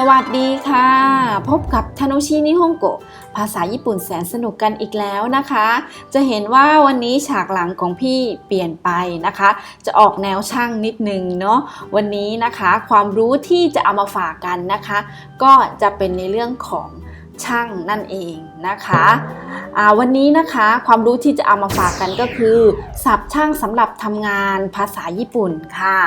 สวัสดีค่ะ พบกับทานุชินิฮงโกะภาษาญี่ปุ่นแสนสนุกกันอีกแล้วนะคะ จะเห็นว่าวันนี้ฉากหลังของพี่เปลี่ยนไปนะคะ จะออกแนวช่างนิดนึงเนาะวันนี้นะคะความรู้ที่จะเอามาฝากกันนะคะ ก็จะเป็นในเรื่องของช่างนั่นเอง นะคะวันนี้นะคะความรู้ที่จะเอามาฝากกันก็คือศัพท์ช่างสำหรับทำงานภาษาญี่ปุ่นค่ะ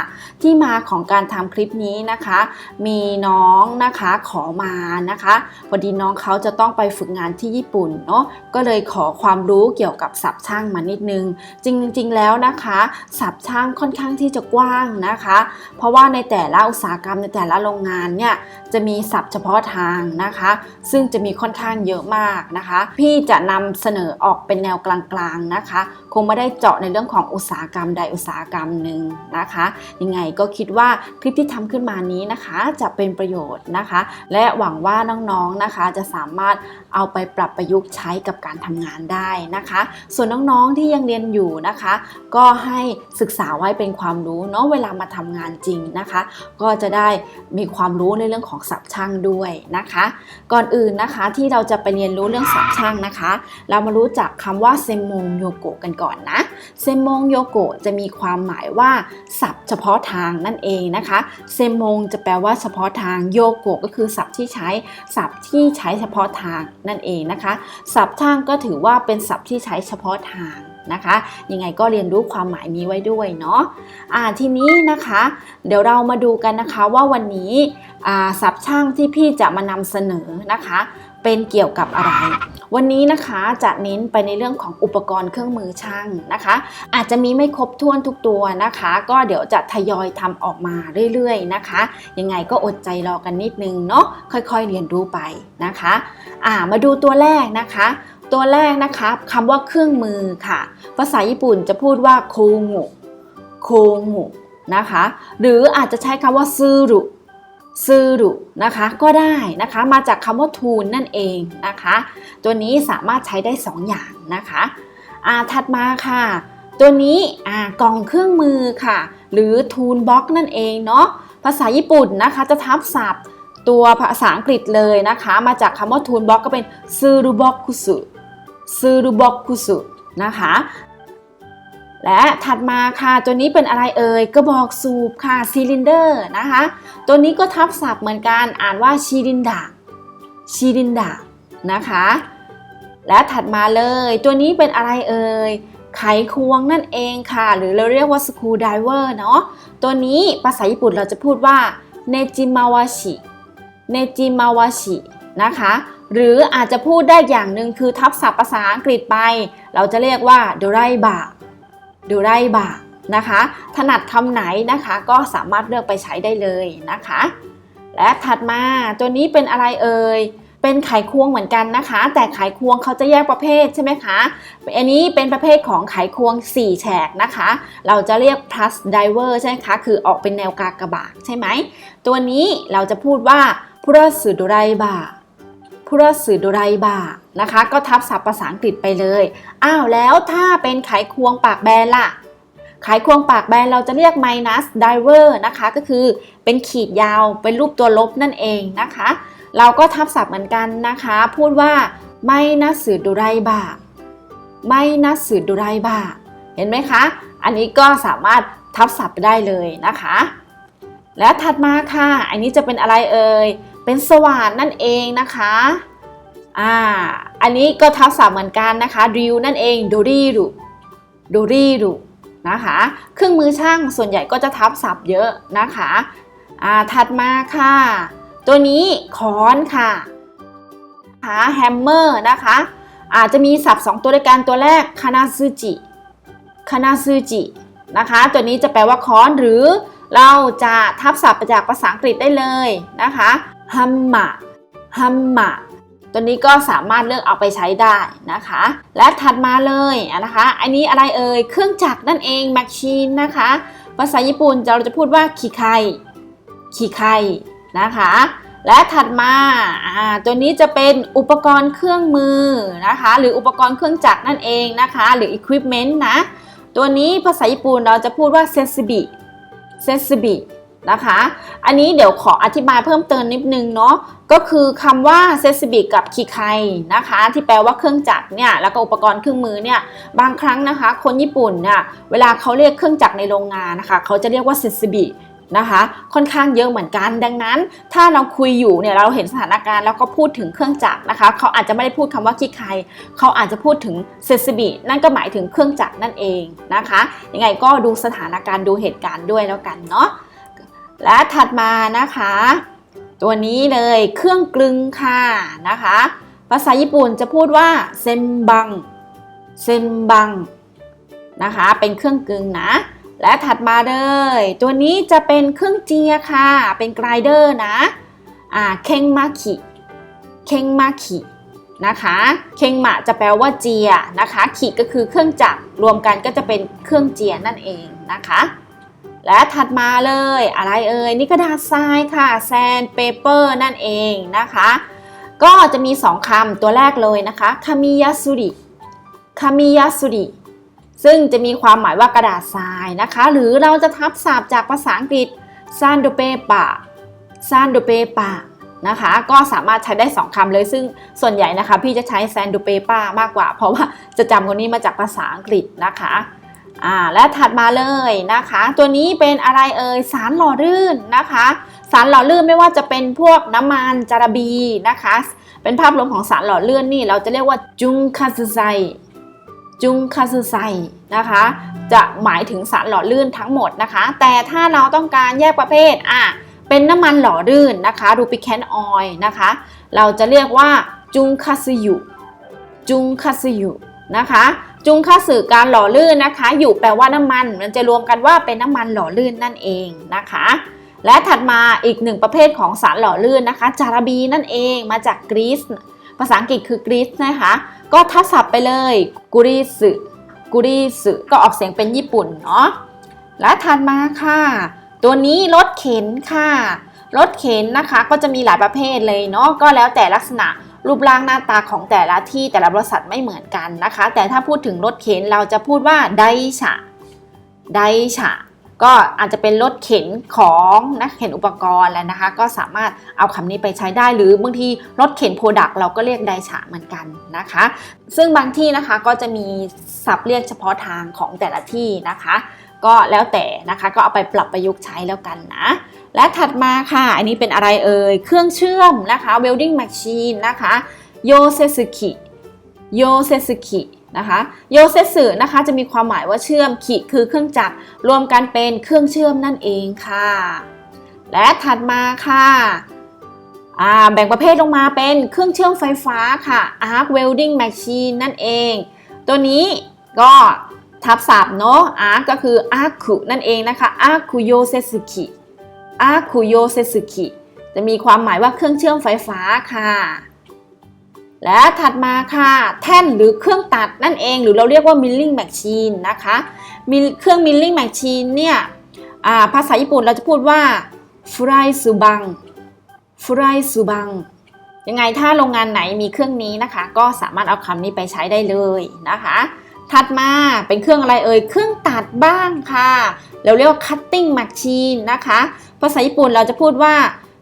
ที่มาของการทำคลิปนี้นะคะ มีน้องนะคะขอมานะคะพอดีน้องเขาจะต้องไปฝึกงานที่ญี่ปุ่นเนาะก็เลยขอความรู้เกี่ยวกับศัพท์ช่างมานิดนึง จริงๆแล้วนะคะศัพท์ช่างค่อนข้างที่จะกว้างนะคะ เพราะว่าในแต่ละอุตสาหกรรมในแต่ละโรงงานเนี่ยจะมีศัพท์เฉพาะทางนะคะ ซึ่งจะมีค่อนข้างเยอะมากนะคะ พี่จะนำเสนอออกเป็นแนวกลางๆนะคะ คงไม่ได้เจาะในเรื่องของอุตสาหกรรมใดอุตสาหกรรมหนึ่งนะคะ ยังไงก็คิดว่าคลิปที่ทำขึ้นมานี้นะคะ จะเป็นประโยชน์นะคะ และหวังว่าน้องๆนะคะจะสามารถเอาไปปรับประยุกต์ใช้กับการทำงานได้นะคะ ส่วนน้องๆที่ยังเรียนอยู่นะคะ ก็ให้ศึกษาไว้เป็นความรู้เนาะเวลามาทำงานจริงนะคะ ก็จะได้มีความรู้ในเรื่องของศัพท์ช่างด้วยนะคะ ก่อนอื่นนะคะที่เราจะไปเรียนรู้เรื่องศัพท์ช่างนะคะ เรามารู้จักคำว่าเซมงโยโกกันก่อนนะเซมงโยโกจะมีความหมายว่าศัพท์เฉพาะทางนั่นเองนะคะเซมงจะแปลว่าเฉพาะทางโยโกก็คือศัพท์ที่ใช้ศัพท์ที่ใช้เฉพาะทางนั่นเองนะคะ ศัพท์ช่างก็ถือว่าเป็นศัพท์ที่ใช้เฉพาะทางนะคะยังไงก็เรียนรู้ความหมายนี้ไว้ด้วยเนาะอ่าทีนี้นะคะ เดี๋ยวเรามาดูกันนะคะว่าวันนี้อ่าศัพท์ช่างที่พี่จะมานำเสนอนะคะ เป็นเกี่ยวกับอะไร วันนี้นะคะจะเน้นไปในเรื่องของอุปกรณ์เครื่องมือช่างนะคะ อาจจะมีไม่ครบถ้วนทุกตัวนะคะ ก็เดี๋ยวจะทยอยทำออกมาเรื่อยๆนะคะ ยังไงก็อดใจรอกันนิดนึงเนาะค่อยๆเรียนรู้ไปนะคะอ่ามาดูตัวแรกนะคะ ตัวแรกนะคะคำว่าเครื่องมือค่ะ ภาษาญี่ปุ่นจะพูดว่าโคงุโคงุนะคะ หรืออาจจะใช้คำว่าซูรุ ซูรุนะคะก็ได้นะคะมาจากคำว่าทูนนั่นเองนะคะ ตัวนี้สามารถใช้ได้ 2 อย่างนะคะอ่าถัดมาค่ะ ตัวนี้อ่ากล่องเครื่องมือค่ะ หรือทูนบ็อกนั่นเองเนาะภาษาญี่ปุ่นนะคะจะทับศัพท์ตัวภาษาอังกฤษเลยนะคะ มาจากคำว่าทูนบ็อกก็เป็นซูรุบ็อกคุสุซูรุบ็อกคุสุนะคะ และถัดมาค่ะตัวนี้เป็นอะไรเอ่ยกระบอกสูบค่ะซิลินเดอร์นะคะ ตัวนี้ก็ทับศัพท์เหมือนกันอ่านว่าชีลินดาชีลินดานะคะ และถัดมาเลย ตัวนี้เป็นอะไรเอ่ยไขควงนั่นเองค่ะ หรือเราเรียกว่าสครูไดเวอร์เนาะตัวนี้ภาษาญี่ปุ่นเราจะพูดว่าเนจิมาวาชิเนจิมาวาชินะคะหรืออาจจะพูดได้อย่างหนึ่งคือทับศัพท์ภาษาอังกฤษไป เราจะเรียกว่าเดไรบา ดูไรบานะคะ ถนัดคำไหนนะคะก็สามารถเลือกไปใช้ได้เลยนะคะ และถัดมาตัวนี้เป็นอะไรเอ่ยเป็นไขควงเหมือนกันนะคะ แต่ไขควงเขาจะแยกประเภทใช่ไหมคะอันนี้เป็นประเภทของไขควง 4 แฉกนะคะ เราจะเรียก plus diver ใช่ไหมคะ คือออกเป็นแนวกากบาทใช่ไหม ตัวนี้เราจะพูดว่า plus d r i b a plus d r i b a นะคะ ก็ทับศัพท์ภาษาอังกฤษไปเลย อ้าวแล้วถ้าเป็นไขควงปากแบนล่ะ ไขควงปากแบนเราจะเรียก minus diver นะคะ ก็คือเป็นขีดยาวเป็นรูปตัวลบนั่นเองนะคะ เราก็ทับศัพท์เหมือนกันนะคะ พูดว่าไม่นัสือดุไรบาไม่นัสือดุไรบาเห็นไหมคะ อันนี้ก็สามารถทับศัพท์ไปได้เลยนะคะ แล้วถัดมาค่ะ อันนี้จะเป็นอะไรเอ่ย เป็นสว่านนั่นเองนะคะอ่าอันนี้ก็ทับศัพท์เหมือนกันนะคะดิวนั่นเองโดรีรุโดรีรุนะคะเครื่องมือช่างส่วนใหญ่ก็จะทับศัพท์เยอะนะคะอ่าถัดมาค่ะ ตัวนี้ค้อนค่ะหาแฮมเมอร์นะคะอาจจะมีศัพท์ 2 ตัวด้วยกันตัวแรกคานาซึจิคานาซึจินะคะ ตัวนี้จะแปลว่าค้อนหรือเราจะทับศัพท์จากภาษาอังกฤษได้เลยนะคะ ฮัมมะฮัมมะตัวนี้ก็สามารถเลือกเอาไปใช้ได้นะคะ และถัดมาเลยนะคะ อันนี้อะไรเอ่ย เครื่องจักรนั่นเองแมชชีนนะคะ ภาษาญี่ปุ่นเราจะพูดว่าคิไคคิไคนะคะ และถัดมาตัวนี้จะเป็นอุปกรณ์เครื่องมือนะคะ หรืออุปกรณ์เครื่องจักรนั่นเองนะคะ หรือ equipment นะ ตัวนี้ภาษาญี่ปุ่นเราจะพูดว่า sensibi sensibi นะคะ อันนี้เดี๋ยวขออธิบายเพิ่มเติมนิดนึงเนาะ ก็คือคำว่าเซซิบิกับคิไคนะคะ ที่แปลว่าเครื่องจักรเนี่ย แล้วก็อุปกรณ์เครื่องมือเนี่ย บางครั้งนะคะ คนญี่ปุ่นเนี่ยเวลาเขาเรียกเครื่องจักรในโรงงานนะคะ เขาจะเรียกว่าเซซิบินะคะค่อนข้างเยอะเหมือนกันดังนั้น ถ้าเราคุยอยู่เนี่ยเราเห็นสถานการณ์แล้วก็พูดถึงเครื่องจักรนะคะ เขาอาจจะไม่ได้พูดคำว่าคิไคเขาอาจจะพูดถึงเซซิบินั่นก็หมายถึงเครื่องจักรนั่นเองนะคะยังไงก็ดูสถานการณ์ดูเหตุการณ์ด้วยแล้วกันเนาะ และถัดมานะคะ ตัวนี้เลยเครื่องกลึงค่ะนะคะ ภาษาญี่ปุ่นจะพูดว่าเซนบังเซนบังนะคะ เป็นเครื่องกลึงนะ และถัดมาเลย ตัวนี้จะเป็นเครื่องเจียค่ะ เป็นไกรเดอร์นะอ่าเคงมาคิเคงมาคินะคะเคงมะจะแปลว่าเจียนะคะขีก็คือเครื่องจักรรวมกันก็จะเป็นเครื่องเจียนั่นเองนะคะ และถัดมาเลยอะไรเอ่ยนี่กระดาษทรายค่ะแซนเปเปอร์นั่นเองนะคะ ก็จะมีสองคำตัวแรกเลยนะคะคามิยาสุริคามิยาสุริซึ่งจะมีความหมายว่ากระดาษทรายนะคะ หรือเราจะทับศัพท์จากภาษาอังกฤษซานโดเปปาซานโดเปปานะคะก็สามารถใช้ได้ 2คำเลยซึ่งส่วนใหญ่นะคะ พี่จะใช้แซนโดเปปามากกว่า เพราะว่าจะจำคนนี้มาจากภาษาอังกฤษนะคะ อ่าและถัดมาเลยนะคะ ตัวนี้เป็นอะไรเอ่ยสารหล่อลื่นนะคะ สารหล่อลื่นไม่ว่าจะเป็นพวกน้ำมันจาระบีนะคะ เป็นภาพรวมของสารหล่อลื่นนี่เราจะเรียกว่าจุงคาซึไซจุงคาซึไซนะคะ จะหมายถึงสารหล่อลื่นทั้งหมดนะคะ แต่ถ้าเราต้องการแยกประเภทอะเป็นน้ำมันหล่อลื่นนะคะรูปิแคนออยนะคะ เราจะเรียกว่าจุงคาซึยุจุงคาซึยุนะคะ จุงค่าสื่อการหล่อลื่นนะคะ อยู่แปลว่าน้ำมัน มันจะรวมกันว่าเป็นน้ำมันหล่อลื่นนั่นเองนะคะ และถัดมาอีกหนึ่งประเภทของสารหล่อลื่นนะคะ จารบีนั่นเองมาจากกรีซภาษาอังกฤษคือกรีซนะคะ ก็ทับศัพท์ไปเลยกุริสึกุริสึก็ออกเสียงเป็นญี่ปุ่นเนาะและถัดมาค่ะ ตัวนี้รถเข็นค่ะรถเข็นนะคะก็จะมีหลายประเภทเลยเนาะก็แล้วแต่ลักษณะ รูปร่างหน้าตาของแต่ละที่แต่ละบริษัทไม่เหมือนกันนะคะ แต่ถ้าพูดถึงรถเข็นเราจะพูดว่าไดชะไดชะก็อาจจะเป็นรถเข็นของนะเข็นอุปกรณ์แล้วนะคะ ก็สามารถเอาคำนี้ไปใช้ได้หรือบางทีรถเข็นโปรดักเราก็เรียกไดชะเหมือนกันนะคะ ซึ่งบางที่นะคะก็จะมีศัพท์เรียกเฉพาะทางของแต่ละที่นะคะ ก็แล้วแต่นะคะก็เอาไปปรับประยุกต์ใช้แล้วกันนะ และถัดมาค่ะ อันนี้เป็นอะไรเอ่ย เครื่องเชื่อมนะคะ welding machine นะคะโยเซสึกิโยเซสึกินะคะโยเซสึนะคะจะมีความหมายว่าเชื่อมขิคือเครื่องจักรรวมกันเป็นเครื่องเชื่อมนั่นเองค่ะ และถัดมาค่ะแบ่งประเภทลงมาเป็นเครื่องเชื่อมไฟฟ้าค่ะ arc welding machine นั่นเอง ตัวนี้ก็ ทับศัพท์เนาะ arc ก็คือ arc นั่นเองนะคะ arc โยเซสึกิอาคุโยเซสึกิจะมีความหมายว่าเครื่องเชื่อมไฟฟ้าค่ะ และถัดมาค่ะ แท่นหรือเครื่องตัดนั่นเอง หรือเราเรียกว่า milling machine นะคะมีเครื่อง milling machine เนี่ยภาษาญี่ปุ่นเราจะพูดว่าฟรายซูบังฟรายซูบังยังไงถ้าโรงงานไหนมีเครื่องนี้นะคะ ก็สามารถเอาคำนี้ไปใช้ได้เลยนะคะ ถัดมาเป็นเครื่องอะไรเอ่ย เครื่องตัดบ้างค่ะ เราเรียกว่า cutting machine นะคะ ภาษาญี่ปุ่นเราจะพูดว่า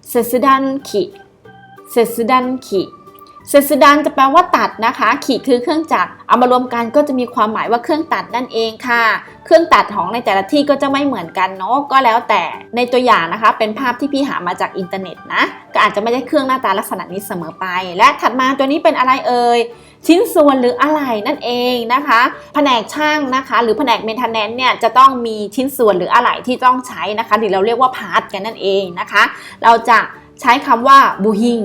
เซซึดันคิเซซึดันคิเซซึดันจะแปลว่าตัดนะคะ ขีคือเครื่องจักร เอามารวมกันก็จะมีความหมายว่าเครื่องตัดนั่นเองค่ะ เครื่องตัดของในแต่ละที่ก็จะไม่เหมือนกันเนาะ ก็แล้วแต่ในตัวอย่างนะคะ เป็นภาพที่พี่หามาจากอินเทอร์เน็ตนะ ก็อาจจะไม่ได้เครื่องหน้าตาลักษณะนี้เสมอไป และถัดมาตัวนี้เป็นอะไรเอ่ย ชิ้นส่วนหรืออะไหล่นั่นเองนะคะแผนกช่างนะคะ หรือแผนกเมนเทนแนนเนี่ยจะต้องมีชิ้นส่วนหรืออะไหล่ที่ต้องใช้นะคะหรือเราเรียกว่าพาร์ทกันนั่นเองนะคะ เราจะใช้คำว่าบูฮิง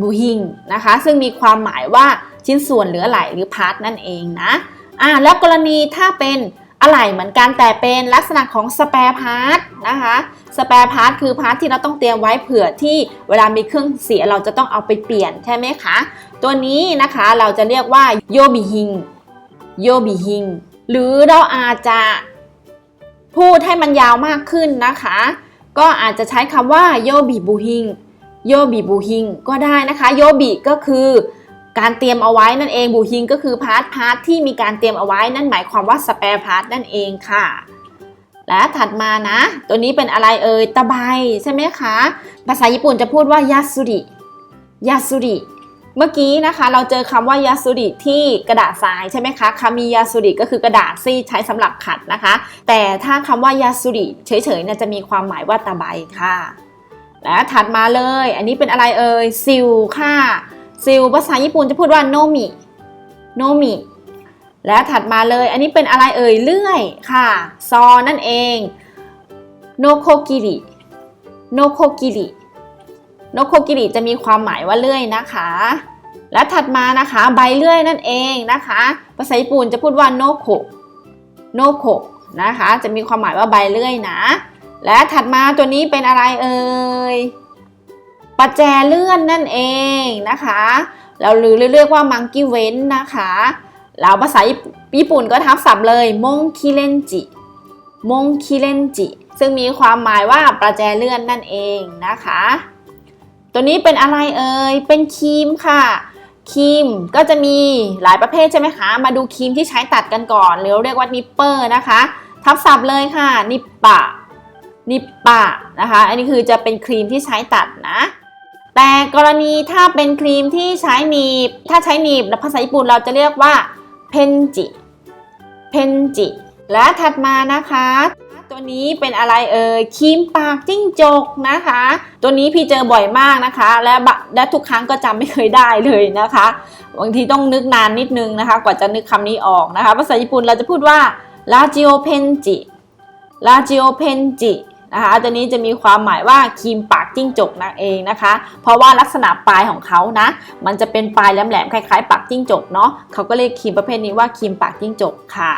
บูฮิงนะคะซึ่งมีความหมายว่าชิ้นส่วนหรืออะไหล่หรือพาร์ทนั่นเองนะอ่าแล้วกรณีถ้าเป็น อะไหล่เหมือนกันแต่เป็นลักษณะของสเปร์พาร์ทนะคะสเปร์พาร์ทคือพาร์ทที่เราต้องเตรียมไว้เผื่อที่เวลามีเครื่องเสียเราจะต้องเอาไปเปลี่ยนใช่ไหมคะ ตัวนี้นะคะเราจะเรียกว่าโยบิฮิงโยบิฮิงหรือเราอาจจะพูดให้มันยาวมากขึ้นนะคะ ก็อาจจะใช้คำว่าโยบิบูฮิงโยบิบูฮิงก็ได้นะคะโยบิก็คือ การเตรียมเอาไว้นั่นเองบูฮิงก็คือพาร์ทพาร์ทที่มีการเตรียมเอาไว้นั่นหมายความว่าสเปร์พาร์ทนั่นเองค่ะ และถัดมานะ ตัวนี้เป็นอะไรเอ่ยตะไบใช่ไหมคะ ภาษาญี่ปุ่นจะพูดว่ายาสุริยาสุริเมื่อกี้นะคะเราเจอคำว่ายาสุริที่กระดาษทรายใช่ไหมคะคามียาสุริก็คือกระดาษที่ใช้สำหรับขัดนะคะ แต่ถ้าคำว่ายาสุริเฉยๆเนี่ยจะมีความหมายว่าตะไบค่ะ และถัดมาเลย อันนี้เป็นอะไรเอ่ยซิลค่ะ ซิลภาษาญี่ปุ่นจะพูดว่าโนมิโนมิและถัดมาเลย อันนี้เป็นอะไรเอ่ยเลื่อยค่ะ ซอนั่นเองโนโคกิริโนโคกิริโนโคกิริจะมีความหมายว่าเลื่อยนะคะ และถัดมานะคะใบเลื่อยนั่นเองนะคะ ภาษาญี่ปุ่นจะพูดว่าโนโคโนโคนะคะ จะมีความหมายว่าใบเลื่อยนะ และถัดมาตัวนี้เป็นอะไรเอ่ย ประแจเลื่อนนั่นเองนะคะ เราหรือเรียกว่ามังกี้เว้นนะคะแล้วภาษาญี่ปุ่นก็ทับศัพท์เลยมงคิเลนจิมงคิเลนจิซึ่งมีความหมายว่าประแจเลื่อนนั่นเองนะคะ ตัวนี้เป็นอะไรเอ่ย เป็นครีมค่ะ ครีมก็จะมีหลายประเภทใช่ไหมคะ มาดูครีมที่ใช้ตัดกันก่อนหรือเรียกว่านิปเปอร์นะคะ ทับศัพท์เลยค่ะ นิปปะ นิปปะนะคะ อันนี้คือจะเป็นครีมที่ใช้ตัดนะ แต่กรณีถ้าเป็นครีมที่ใช้หนีบ ถ้าใช้หนีบภาษาญี่ปุ่นเราจะเรียกว่าเพนจิเพนจิ และถัดมานะคะ ตัวนี้เป็นอะไรเอ่ยครีมปากจิ้งจกนะคะ ตัวนี้พี่เจอบ่อยมากนะคะ และบะและทุกครั้งก็จำไม่เคยได้เลยนะคะบางทีต้องนึกนานนิดนึงนะคะ กว่าจะนึกคำนี้ออกนะคะ ภาษาญี่ปุ่นเราจะพูดว่าลาจิโอเพนจิลาจิโอเพนจิ นะคะตัวนี้จะมีความหมายว่าครีมปากจิ้งจกนั่นเองนะคะ เพราะว่าลักษณะปลายของเขานะ มันจะเป็นปลายแหลมๆคล้ายๆปากจิ้งจกเนาะเขาก็เรียกครีมประเภทนี้ว่าครีมปากจิ้งจกค่ะ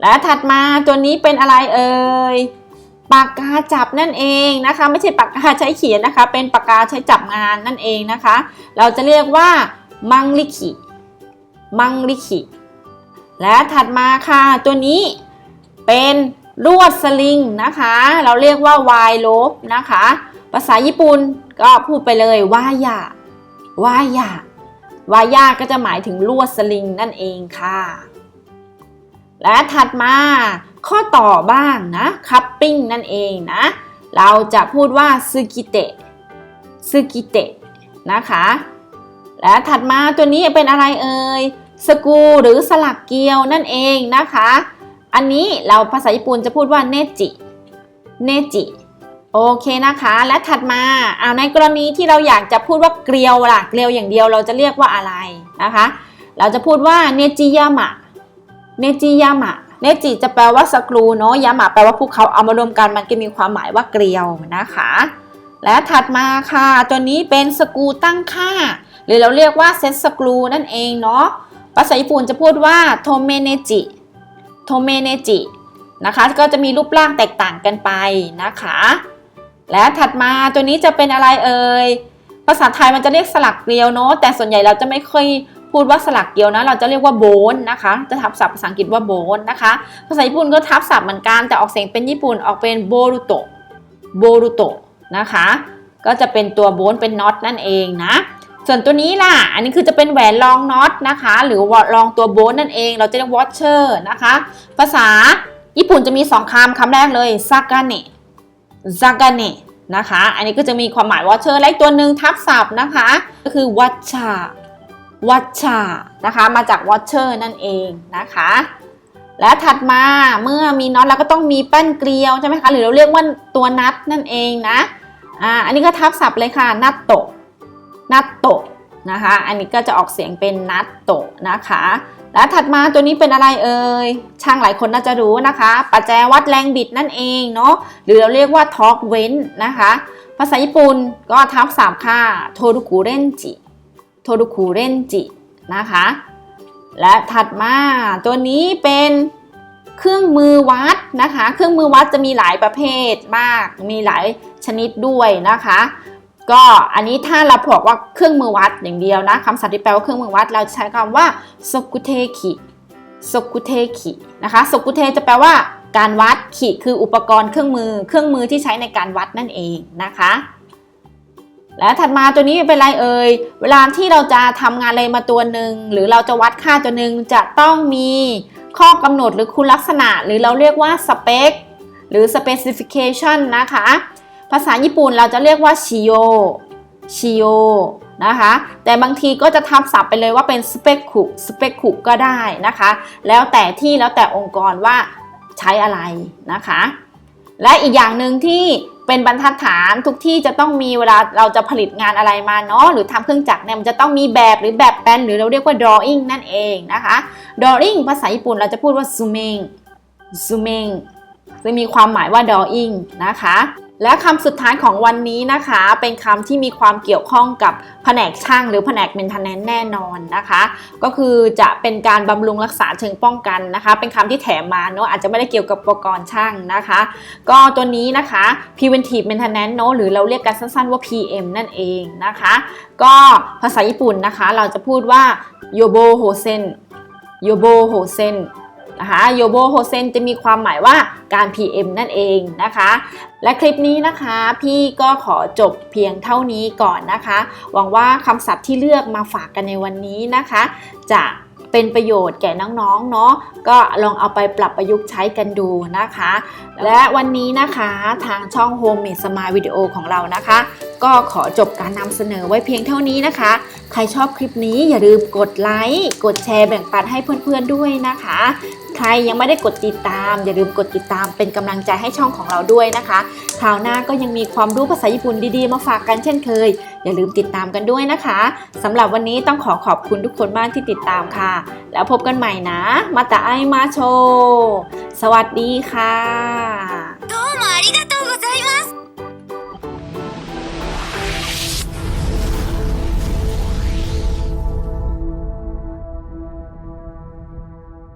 และถัดมาตัวนี้เป็นอะไรเอ่ยปากกาจับนั่นเองนะคะ ไม่ใช่ปากกาใช้เขียนนะคะ เป็นปากกาใช้จับงานนั่นเองนะคะ เราจะเรียกว่ามังลิคิมังลิคิและถัดมาค่ะตัวนี้เป็น ลวดสลิงนะคะ เราเรียกว่า วายโลบนะคะ ภาษาญี่ปุ่นก็พูดไปเลยว่ายาว่ายาวายาก็จะหมายถึงลวดสลิงนั่นเองค่ะ และถัดมาข้อต่อบ้างนะคัพปิ้งนั่นเองนะ เราจะพูดว่าซึกิเตะซึกิเตะนะคะ และถัดมาตัวนี้เป็นอะไรเอ่ยสกูหรือสลักเกียวนั่นเองนะคะ อันนี้เราภาษาญี่ปุ่นจะพูดว่าเนจิเนจิโอเคนะคะ และถัดมาเอาในกรณีที่เราอยากจะพูดว่าเกลียวล่ะ เกลียวอย่างเดียวเราจะเรียกว่าอะไรนะคะ เราจะพูดว่าเนจิยามะเนจิยามะเนจิจะแปลว่าสกรูเนาะยามะแปลว่าภูเขาเอามารวมกันมันก็มีความหมายว่าเกลียวนะคะ และถัดมาค่ะ ตัวนี้เป็นสกรูตั้งค่า หรือเราเรียกว่าเซตสกรูนั่นเองเนาะภาษาญี่ปุ่นจะพูดว่าโทเมเนจิ โทเมเนจินะคะ ก็จะมีรูปร่างแตกต่างกันไปนะคะ และถัดมาตัวนี้จะเป็นอะไรเอ่ยภาษาไทยมันจะเรียกสลักเกลียวเนาะแต่ส่วนใหญ่เราจะไม่ค่อยพูดว่าสลักเกลียวนะ เราจะเรียกว่าโบนนะคะ จะทับศัพท์ภาษาอังกฤษว่าโบนนะคะ ภาษาญี่ปุ่นก็ทับศัพท์เหมือนกัน แต่ออกเสียงเป็นญี่ปุ่นออกเป็นโบรุโตโบรุโตนะคะ ก็จะเป็นตัวโบนเป็นน็อตนั่นเองนะ ส่วนตัวนี้ล่ะ อันนี้คือจะเป็นแหวนรองน็อตนะคะ หรือรองตัวโบนนั่นเอง เราจะเรียกวอชเชอร์นะคะ ภาษาญี่ปุ่นจะมีสองคำคำแรกเลยซากาเนะซากาเนะนะคะ อันนี้ก็จะมีความหมายวอชเชอร์และตัวหนึ่งทับศัพท์นะคะ ก็คือวัชชาวัชชานะคะ มาจากวอชเชอร์นั่นเองนะคะ และถัดมาเมื่อมีน็อตแล้วก็ต้องมีแป้นเกลียวใช่ไหมคะ หรือเราเรียกว่าตัวนัดนั่นเองนะ อ่า อันนี้ก็ทับศัพท์เลยค่ะ นัตโตะ นัตโตะนะคะ อันนี้ก็จะออกเสียงเป็นนัตโตะนะคะ และถัดมาตัวนี้เป็นอะไรเอ่ย ช่างหลายคนน่าจะรู้นะคะ ปัจจัยวัดแรงบิดนั่นเองเนาะ หรือเราเรียกว่าทอร์กเว้นนะคะ ภาษาญี่ปุ่นก็ทับศัพท์ค่ะโทรุคุเรนจิ โทรุคุเรนจินะคะ และถัดมาตัวนี้เป็นเครื่องมือวัดนะคะ เครื่องมือวัดจะมีหลายประเภทมาก มีหลายชนิดด้วยนะคะ ก็อันนี้ถ้าเราบอกว่าเครื่องมือวัดอย่างเดียวนะคำศัพท์ที่แปลว่าเครื่องมือวัด เราใช้คำว่าสกุเทคิสกุเทคินะคะสกุเทจะแปลว่าการวัดขิคืออุปกรณ์เครื่องมือ เครื่องมือที่ใช้ในการวัดนั่นเองนะคะ และถัดมาตัวนี้เป็นไรเอ่ย เวลาที่เราจะทำงานอะไรมาตัวหนึ่งหรือเราจะวัดค่าตัวหนึ่งจะต้องมีข้อกำหนดหรือคุณลักษณะ หรือเราเรียกว่าสเปคหรือ specification นะคะ ภาษาญี่ปุ่นเราจะเรียกว่าชิโยชิโยนะคะ แต่บางทีก็จะทับศัพท์ไปเลยว่าเป็นสเปคคุสเปคคุก็ได้นะคะ แล้วแต่ที่แล้วแต่องค์กรว่าใช้อะไรนะคะ และอีกอย่างหนึ่งที่เป็นบรรทัดฐานทุกที่จะต้องมีเวลาเราจะผลิตงานอะไรมาเนาะหรือทำเครื่องจักรเนี่ยมันจะต้องมีแบบหรือแบบแปลนหรือเราเรียกว่า drawing นั่นเองนะคะ drawing ภาษาญี่ปุ่นเราจะพูดว่า zooming zooming จะมีความหมายว่า drawing นะคะ และคำสุดท้ายของวันนี้นะคะ เป็นคำที่มีความเกี่ยวข้องกับแผนกช่างหรือแผนกเมนเทนแนนแน่นอนนะคะ ก็คือจะเป็นการบำรุงรักษาเชิงป้องกันนะคะ เป็นคำที่แถมมาเนาะอาจจะไม่ได้เกี่ยวกับอุปกรณ์ช่างนะคะ ก็ตัวนี้นะคะ preventive maintenance เนอะหรือเราเรียกกันสั้นๆว่า PM นั่นเองนะคะ ก็ภาษาญี่ปุ่นนะคะ เราจะพูดว่า yobo hosen yobo hosen น นะคะโยโบโฮเซนจะมีความหมายว่าการ PM นั่นเองนะคะ และคลิปนี้นะคะพี่ก็ขอจบเพียงเท่านี้ก่อนนะคะ หวังว่าคำศัพท์ที่เลือกมาฝากกันในวันนี้นะคะ จะเป็นประโยชน์แก่น้องๆ เนาะก็ลองเอาไปปรับประยุกต์ใช้กันดูนะคะ และวันนี้นะคะทางช่อง Home Made Smile Video ของเรานะคะ ก็ขอจบการนำเสนอไว้เพียงเท่านี้นะคะ ใครชอบคลิปนี้อย่าลืมกดไลค์ กดแชร์แบ่งปันให้เพื่อนๆด้วยนะคะ ใครยังไม่ได้กดติดตาม อย่าลืมกดติดตามเป็นกำลังใจให้ช่องของเราด้วยนะคะคราวหน้าก็ยังมีความรู้ภาษาญี่ปุ่นดีๆ มาฝากกันเช่นเคย อย่าลืมติดตามกันด้วยนะคะสำหรับวันนี้ต้องขอขอบคุณทุกคนมากที่ติดตามค่ะ แล้วพบกันใหม่นะ มาตาไอมาโช สวัสดีค่ะ